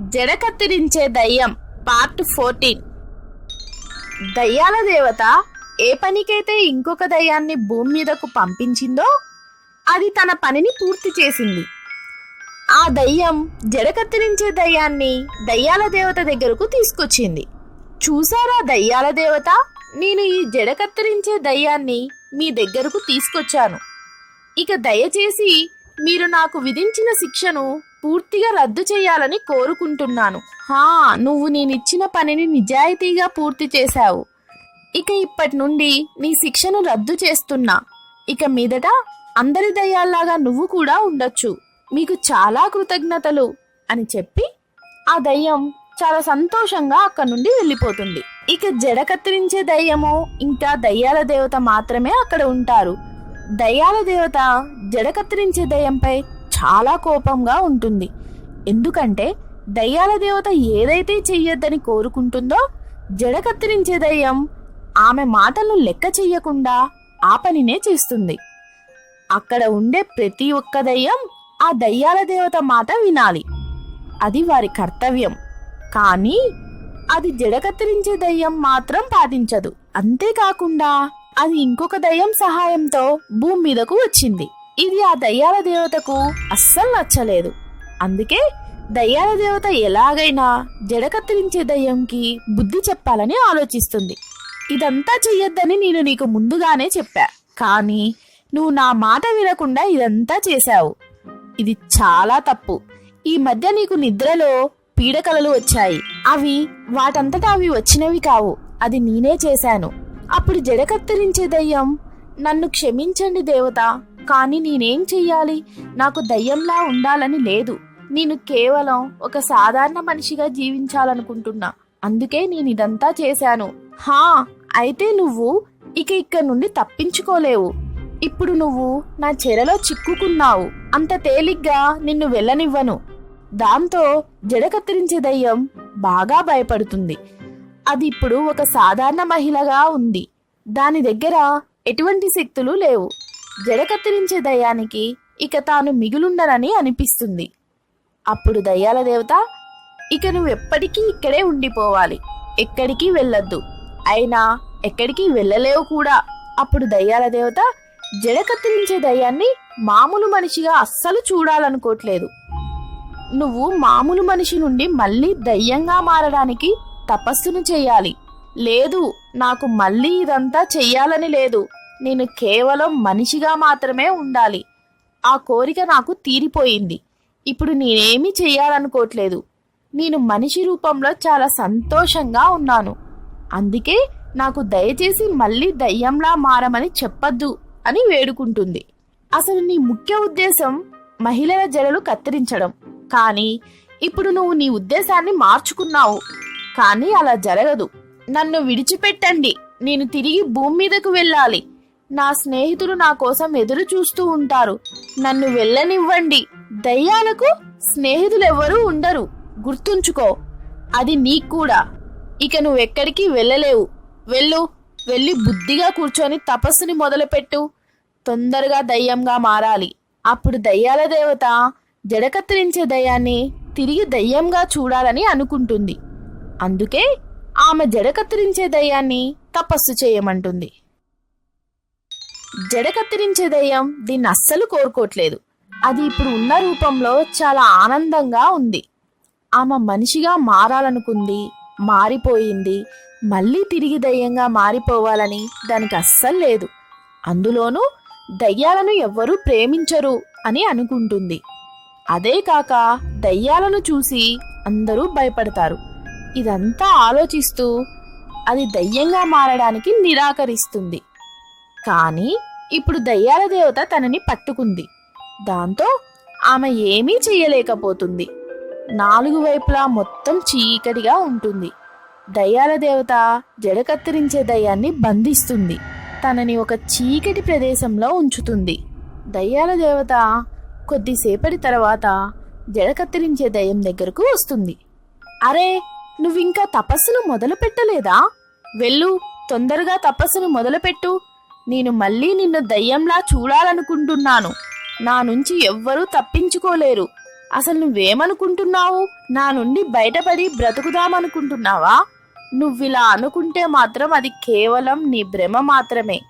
జడ కత్తిరించే దయ్యం పార్ట్ ఫోర్టీన్. దయ్యాల దేవత ఏ పనికైతే ఇంకొక దయ్యాన్ని భూమి మీదకు పంపించిందో అది తన పనిని పూర్తి చేసింది. ఆ దయ్యం జడ కత్తిరించే దయ్యాన్ని దయ్యాల దేవత దగ్గరకు తీసుకొచ్చింది. చూసారా దయ్యాల దేవత? నేను ఈ జడ కత్తిరించే దయ్యాన్ని మీ దగ్గరకు తీసుకొచ్చాను. ఇక దయచేసి మీరు నాకు విధించిన శిక్షను పూర్తిగా రద్దు చేయాలని కోరుకుంటున్నాను. హా నువ్వు నేనిచ్చిన పనిని నిజాయితీగా పూర్తి చేశావు. ఇక ఇప్పటి నుండి నీ శిక్షను రద్దు చేస్తున్నా. ఇక మీదట అందరి దయ్యాల్లాగా నువ్వు కూడా ఉండొచ్చు. మీకు చాలా కృతజ్ఞతలు అని చెప్పి ఆ దయ్యం చాలా సంతోషంగా అక్కడి నుండి వెళ్ళిపోతుంది. ఇక జడ కత్తిరించే దయ్యము ఇంకా దయ్యాల దేవత మాత్రమే అక్కడ ఉంటారు. దయ్యాల దేవత జడ కత్తిరించే దయ్యంపై చాలా కోపంగా ఉంటుంది. ఎందుకంటే దయ్యాల దేవత ఏదైతే చెయ్యొద్దని కోరుకుంటుందో జడ కత్తిరించే దయ్యం ఆమె మాటలను లెక్క చెయ్యకుండా ఆ పనినే చేస్తుంది. అక్కడ ఉండే ప్రతి ఒక్క దయ్యం ఆ దయ్యాల దేవత మాట వినాలి. అది వారి కర్తవ్యం. కానీ అది జడ కత్తిరించే దయ్యం మాత్రం పాటించదు. అంతేకాకుండా అది ఇంకొక దయ్యం సహాయంతో భూమి మీదకు వచ్చింది. ఇది ఆ దయ్యాల దేవతకు అస్సలు నచ్చలేదు. అందుకే దయ్యాల దేవత ఎలాగైనా జడ కత్తిరించే దయ్యంకి బుద్ధి చెప్పాలని ఆలోచిస్తుంది. ఇదంతా చెయ్యొద్దని నేను నీకు ముందుగానే చెప్పా. కానీ నువ్వు నా మాట వినకుండా ఇదంతా చేశావు. ఇది చాలా తప్పు. ఈ మధ్య నీకు నిద్రలో పీడకలలు వచ్చాయి. అవి వాటంతటా అవి వచ్చినవి కావు. అది నేనే చేశాను. అప్పుడు జడ కత్తిరించే దయ్యం నన్ను క్షమించండి దేవత. కానీ నేనేం చెయ్యాలి? నాకు దయ్యంలా ఉండాలని లేదు. నేను కేవలం ఒక సాధారణ మనిషిగా జీవించాలనుకుంటున్నా. అందుకే నేను ఇదంతా చేశాను. హా అయితే నువ్వు ఇక ఇక్కడ నుండి తప్పించుకోలేవు. ఇప్పుడు నువ్వు నా చెరలో చిక్కుకున్నావు. అంత తేలిగ్గా నిన్ను వెళ్ళనివ్వను. దాంతో జడ కత్తిరించే దయ్యం బాగా భయపడుతుంది. అది ఇప్పుడు ఒక సాధారణ మహిళగా ఉంది. దాని దగ్గర ఎటువంటి శక్తులు లేవు. జడ కత్తిరించే దయ్యానికి ఇక తాను మిగులుండనని అనిపిస్తుంది. అప్పుడు దయ్యాల దేవత ఇక నువ్వు ఎప్పటికీ ఇక్కడే ఉండిపోవాలి. ఎక్కడికి వెళ్ళొద్దు. అయినా ఎక్కడికి వెళ్ళలేవు కూడా. అప్పుడు దయ్యాల దేవత జడ కత్తిరించే దయ్యాన్ని మామూలు మనిషిగా అస్సలు చూడాలనుకోవట్లేదు నువ్వు మామూలు మనిషి నుండి మళ్ళీ దయ్యంగా మారడానికి తపస్సును చేయాలి. లేదు నాకు మళ్ళీ ఇదంతా చెయ్యాలని లేదు. నేను కేవలం మనిషిగా మాత్రమే ఉండాలి. ఆ కోరిక నాకు తీరిపోయింది. ఇప్పుడు నేనేమీ చేయాలనుకోవట్లేదు. నేను మనిషి రూపంలో చాలా సంతోషంగా ఉన్నాను. అందుకే నాకు దయచేసి మళ్ళీ దయ్యంలా మారమని చెప్పద్దు అని వేడుకుంటుంది. అసలు నీ ముఖ్య ఉద్దేశం మహిళల జడలు కత్తిరించడం. కానీ ఇప్పుడు నువ్వు నీ ఉద్దేశాన్ని మార్చుకున్నావు. కానీ అలా జరగదు. నన్ను విడిచిపెట్టండి. నేను తిరిగి భూమి మీదకు వెళ్ళాలి. నా స్నేహితులు నా కోసం ఎదురు చూస్తూ ఉంటారు. నన్ను వెళ్ళనివ్వండి. దయ్యాలకు స్నేహితులెవ్వరూ ఉండరు. గుర్తుంచుకో అది నీకు కూడా. ఇక నువ్వెక్కడికి వెళ్ళలేవు. వెళ్ళు వెళ్ళి బుద్ధిగా కూర్చొని తపస్సుని మొదలుపెట్టు. తొందరగా దయ్యంగా మారాలి. అప్పుడు దయ్యాల దేవత జడకత్తిరించే దయ్యాన్ని తిరిగి దయ్యంగా చూడాలని అనుకుంటుంది. అందుకే ఆమె జడకత్తిరించే దయ్యాన్ని తపస్సు చేయమంటుంది. జడకత్తిరించే దయ్యం దీన్ని అస్సలు కోరుకోవట్లేదు. అది ఇప్పుడు ఉన్న రూపంలో చాలా ఆనందంగా ఉంది. ఆమె మనిషిగా మారాలనుకుంది మారిపోయింది మళ్ళీ తిరిగి దయ్యంగా మారిపోవాలని దానికి అస్సలు లేదు. అందులోనూ దయ్యాలను ఎవ్వరూ ప్రేమించరు అని అనుకుంటుంది. అదే కాక దయ్యాలను చూసి అందరూ భయపడతారు. ఇదంతా ఆలోచిస్తూ అది దయ్యంగా మారడానికి నిరాకరిస్తుంది. కానీ ఇప్పుడు దయ్యాల దేవత తనని పట్టుకుంది. దాంతో ఆమె ఏమీ చెయ్యలేకపోతుంది నాలుగు వైపులా మొత్తం చీకటిగా ఉంటుంది. దయ్యాల దేవత జడ కత్తిరించే దయ్యాన్ని బంధిస్తుంది. తనని ఒక చీకటి ప్రదేశంలో ఉంచుతుంది. దయ్యాల దేవత కొద్దిసేపటి తర్వాత జడ కత్తిరించే దయ్యం దగ్గరకు వస్తుంది. అరే నువ్వింకా తపస్సును మొదలు పెట్టలేదా వెళ్ళు తొందరగా తపస్సును మొదలుపెట్టు. నేను మళ్ళీ నిన్ను దయ్యంలా చూడాలనుకుంటున్నాను. నా నుంచి ఎవ్వరూ తప్పించుకోలేరు. అసలు నువ్వేమనుకుంటున్నావు? నా నుండి బయటపడి బ్రతుకుదామనుకుంటున్నావా? నువ్విలా అనుకుంటే మాత్రం అది కేవలం నీ భ్రమ మాత్రమే.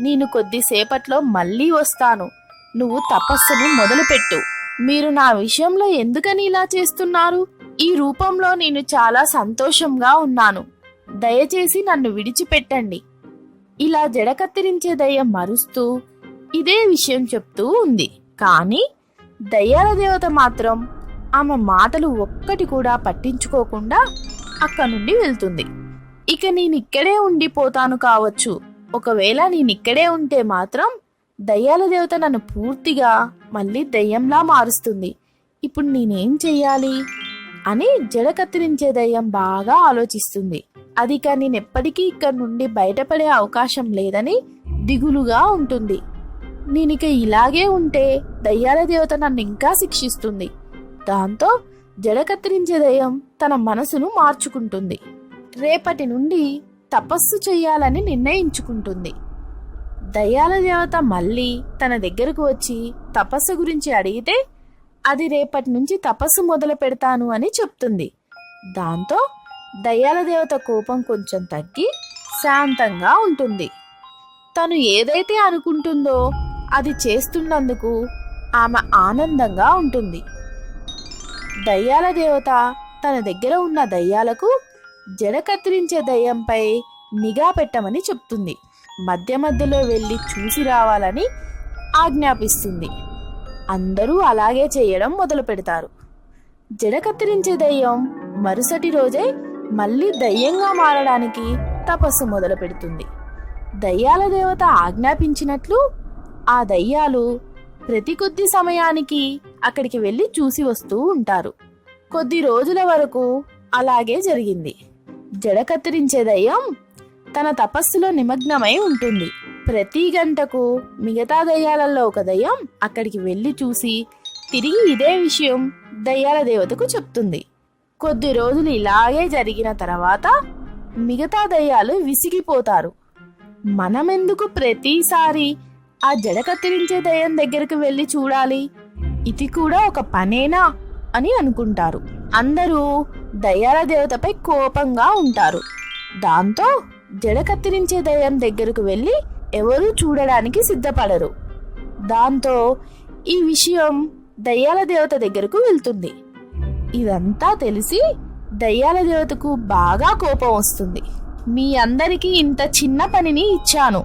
నేను కొద్దిసేపట్లో మళ్ళీ వస్తాను. నువ్వు తపస్సును మొదలుపెట్టు. మీరు నా విషయంలో ఎందుకని ఇలా చేస్తున్నారు? ఈ రూపంలో నేను చాలా సంతోషంగా ఉన్నాను. దయచేసి నన్ను విడిచిపెట్టండి. ఇలా జడ కత్తిరించే దయ్యం మరుస్తూ ఇదే విషయం చెప్తూ ఉంది. కానీ దయ్యాల దేవత మాత్రం ఆమె మాటలు ఒక్కటి కూడా పట్టించుకోకుండా అక్కడి నుండి వెళ్తుంది. ఇక నేను ఇక్కడే ఉండిపోతాను కావచ్చు. ఒకవేళ నేను ఇక్కడే ఉంటే మాత్రం దయ్యాల దేవత నన్ను పూర్తిగా మళ్ళీ దయ్యంలా మారుస్తుంది. ఇప్పుడు నేనేం చెయ్యాలి? అని జడ కత్తిరించే దయ్యం బాగా ఆలోచిస్తుంది. అది ఇక నేనెప్పటికీ ఇక్కడి నుండి బయటపడే అవకాశం లేదని దిగులుగా ఉంటుంది. నేనిక ఇలాగే ఉంటే దయ్యాల దేవత నన్ను ఇంకా శిక్షిస్తుంది. దాంతో జడ కత్తిరించే దయ్యం తన మనసును మార్చుకుంటుంది. రేపటి నుండి తపస్సు చేయాలని నిర్ణయించుకుంటుంది. దయ్యాల దేవత మళ్ళీ తన దగ్గరకు వచ్చి తపస్సు గురించి అడిగితే అది రేపటి నుంచి తపస్సు మొదలు పెడతాను అని చెప్తుంది. దాంతో దయ్యాల దేవత కోపం కొంచెం తగ్గి శాంతంగా ఉంటుంది. తను ఏదైతే అనుకుంటుందో అది చేస్తున్నందుకు ఆమె ఆనందంగా ఉంటుంది. దయ్యాల దేవత తన దగ్గర ఉన్న దయ్యాలకు జడ కత్తిరించే దయ్యంపై నిఘా పెట్టమని చెప్తుంది. మధ్య మధ్యలో వెళ్ళి చూసి రావాలని ఆజ్ఞాపిస్తుంది. అందరూ అలాగే చేయడం మొదలు పెడతారు జడ కత్తిరించే దయ్యం మరుసటి రోజే మళ్ళీ దయ్యంగా మారడానికి తపస్సు మొదలు పెడుతుంది దయ్యాల దేవత ఆజ్ఞాపించినట్లు ఆ దయ్యాలు ప్రతి కొద్ది సమయానికి అక్కడికి వెళ్ళి చూసి వస్తూ ఉంటారు. కొద్ది రోజుల వరకు అలాగే జరిగింది. జడ కత్తిరించే దయ్యం తన తపస్సులో నిమగ్నమై ఉంటుంది. ప్రతి గంటకు మిగతా దయ్యాలలో ఒక దయ్యం అక్కడికి వెళ్ళి చూసి తిరిగి ఇదే విషయం దయ్యాల దేవతకు చెప్తుంది. కొద్ది రోజులు ఇలాగే జరిగిన తర్వాత మిగతా దయ్యాలు విసిగిపోతారు. మనమెందుకు ప్రతిసారి ఆ జడ కత్తిరించే దయ్యం దగ్గరకు వెళ్ళి చూడాలి? ఇది కూడా ఒక పనేనా? అని అనుకుంటారు. అందరూ దయ్యాల దేవతపై కోపంగా ఉంటారు. దాంతో జడ కత్తిరించే దయ్యం దగ్గరకు వెళ్ళి ఎవరూ చూడడానికి సిద్ధపడరు. దాంతో ఈ విషయం దయ్యాల దేవత దగ్గరకు వెళ్తుంది. ఇదంతా తెలిసి దయ్యాల దేవతకు బాగా కోపం వస్తుంది. మీ అందరికీ ఇంత చిన్న పనిని ఇచ్చాను.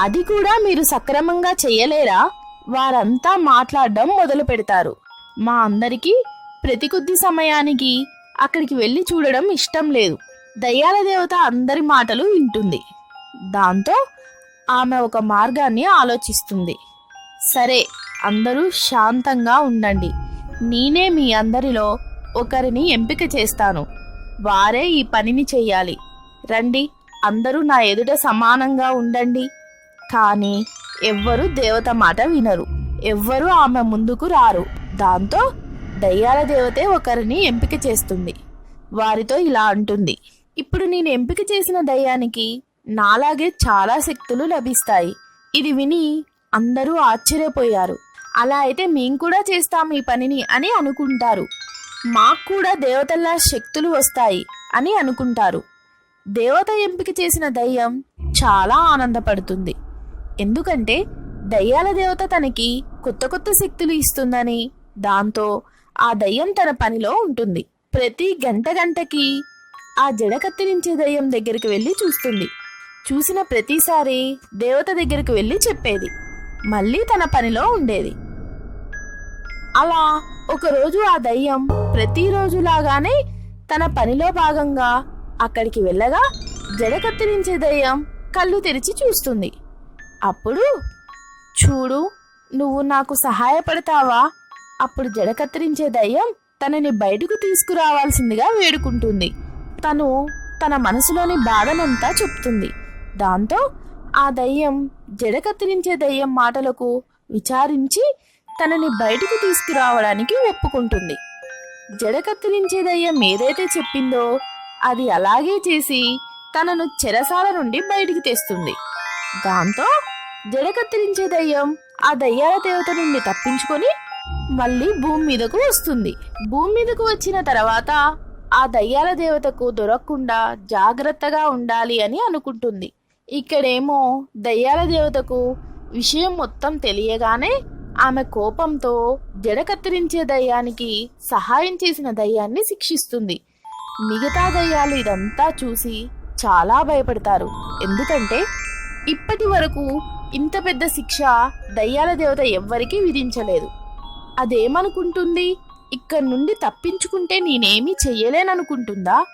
అది కూడా మీరు సక్రమంగా చెయ్యలేరా వారంతా మాట్లాడడం మొదలు పెడతారు. మా అందరికీ ప్రతి కొద్ది సమయానికి అక్కడికి వెళ్ళి చూడడం ఇష్టం లేదు. దయ్యాల దేవత అందరి మాటలు వింటుంది. దాంతో ఆమె ఒక మార్గాన్ని ఆలోచిస్తుంది. సరే అందరూ శాంతంగా ఉండండి. నేనే మీ అందరిలో ఒకరిని ఎంపిక చేస్తాను. వారే ఈ పనిని చెయ్యాలి రండి అందరూ నా ఎదుట సమానంగా ఉండండి. కానీ ఎవ్వరూ దేవత మాట వినరు. ఎవ్వరూ ఆమె ముందుకు రారు. దాంతో దయ్యాల దేవతే ఒకరిని ఎంపిక చేస్తుంది. వారితో ఇలా అంటుంది. ఇప్పుడు నేను ఎంపిక చేసిన దయ్యానికి నాలాగే చాలా శక్తులు లభిస్తాయి. ఇది విని అందరూ ఆశ్చర్యపోయారు. అలా అయితే మేం కూడా చేస్తాం ఈ పనిని అని అనుకుంటారు. మాకు కూడా దేవతల్లా శక్తులు వస్తాయి అని అనుకుంటారు. దేవత ఎంపిక చేసిన దయ్యం చాలా ఆనందపడుతుంది. ఎందుకంటే దయ్యాల దేవత తనకి కొత్త కొత్త శక్తులు ఇస్తుందని దాంతో ఆ దయ్యం తన పనిలో ఉంటుంది. ప్రతి గంట గంటకి ఆ జడ కత్తిరించే దయ్యం దగ్గరికి వెళ్ళి చూస్తుంది. చూసిన ప్రతిసారి దేవత దగ్గరికి వెళ్ళి చెప్పేది. మళ్ళీ తన పనిలో ఉండేది. అలా ఒకరోజు ఆ దయ్యం ప్రతిరోజులాగానే తన పనిలో భాగంగా అక్కడికి వెళ్ళగా జడ కత్తిరించే దయ్యం కళ్ళు తెరిచి చూస్తుంది. అప్పుడు చూడు నువ్వు నాకు సహాయపడతావా అప్పుడు జడ కత్తిరించే దయ్యం తనని బయటకు తీసుకురావాల్సిందిగా వేడుకుంటుంది. తను తన మనసులోని బాధనంతా చెప్తుంది. దాంతో ఆ దయ్యం జడ కత్తిరించే దయ్యం మాటలకు విచారించి తనని బయటికి తీసుకురావడానికి ఒప్పుకుంటుంది. జడ కత్తిరించే దయ్యం ఏదైతే చెప్పిందో అది అలాగే చేసి తనను చెరసాల నుండి బయటికి తెస్తుంది. దాంతో జడ కత్తిరించే దయ్యం ఆ దయ్యాల దేవత నుండి తప్పించుకొని మళ్ళీ భూమి మీదకు వస్తుంది. భూమి మీదకు వచ్చిన తర్వాత ఆ దయ్యాల దేవతకు దొరకకుండా జాగ్రత్తగా ఉండాలి అని అనుకుంటుంది. ఇక్కడేమో దయ్యాల దేవతకు విషయం మొత్తం తెలియగానే ఆమె కోపంతో జడ కత్తిరించే దయ్యానికి సహాయం చేసిన దయ్యాన్ని శిక్షిస్తుంది. మిగతా దయ్యాలు ఇదంతా చూసి చాలా భయపడతారు. ఎందుకంటే ఇప్పటి వరకు ఇంత పెద్ద శిక్ష దయ్యాల దేవత ఎవ్వరికీ విధించలేదు. అదేమనుకుంటుంది? ఇక్కడ నుండి తప్పించుకుంటే నేనేమీ చెయ్యలేననుకుంటుందా?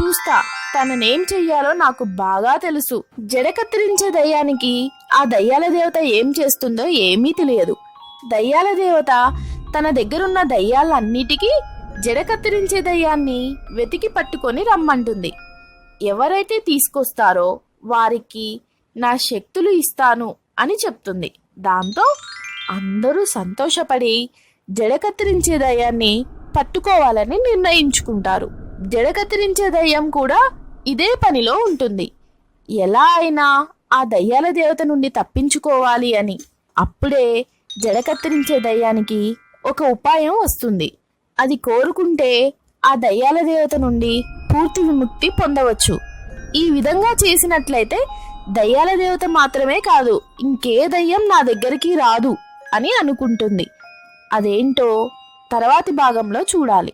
చూస్తా తననేం చెయ్యాలో నాకు బాగా తెలుసు. జడ కత్తిరించే దయ్యానికి ఆ దయ్యాల దేవత ఏం చేస్తుందో ఏమీ తెలియదు. దయ్యాల దేవత తన దగ్గరున్న దయ్యాలన్నిటికీ జడ కత్తిరించే దయ్యాన్ని వెతికి పట్టుకొని రమ్మంటుంది. ఎవరైతే తీసుకొస్తారో వారికి నా శక్తులు ఇస్తాను అని చెప్తుంది. దాంతో అందరూ సంతోషపడి జడ కత్తిరించే దయ్యాన్ని పట్టుకోవాలని నిర్ణయించుకుంటారు. జడ కత్తిరించే దయ్యం కూడా ఇదే పనిలో ఉంటుంది. ఎలా అయినా ఆ దయ్యాల దేవత నుండి తప్పించుకోవాలి అని. అప్పుడే జడ కత్తిరించే దయ్యానికి ఒక ఉపాయం వస్తుంది. అది కోరుకుంటే ఆ దయ్యాల దేవత నుండి పూర్తి విముక్తి పొందవచ్చు. ఈ విధంగా చేసినట్లయితే దయ్యాల దేవత మాత్రమే కాదు ఇంకే దయ్యం నా దగ్గరికి రాదు అని అనుకుంటుంది. అదేంటో తర్వాతి భాగంలో చూడాలి.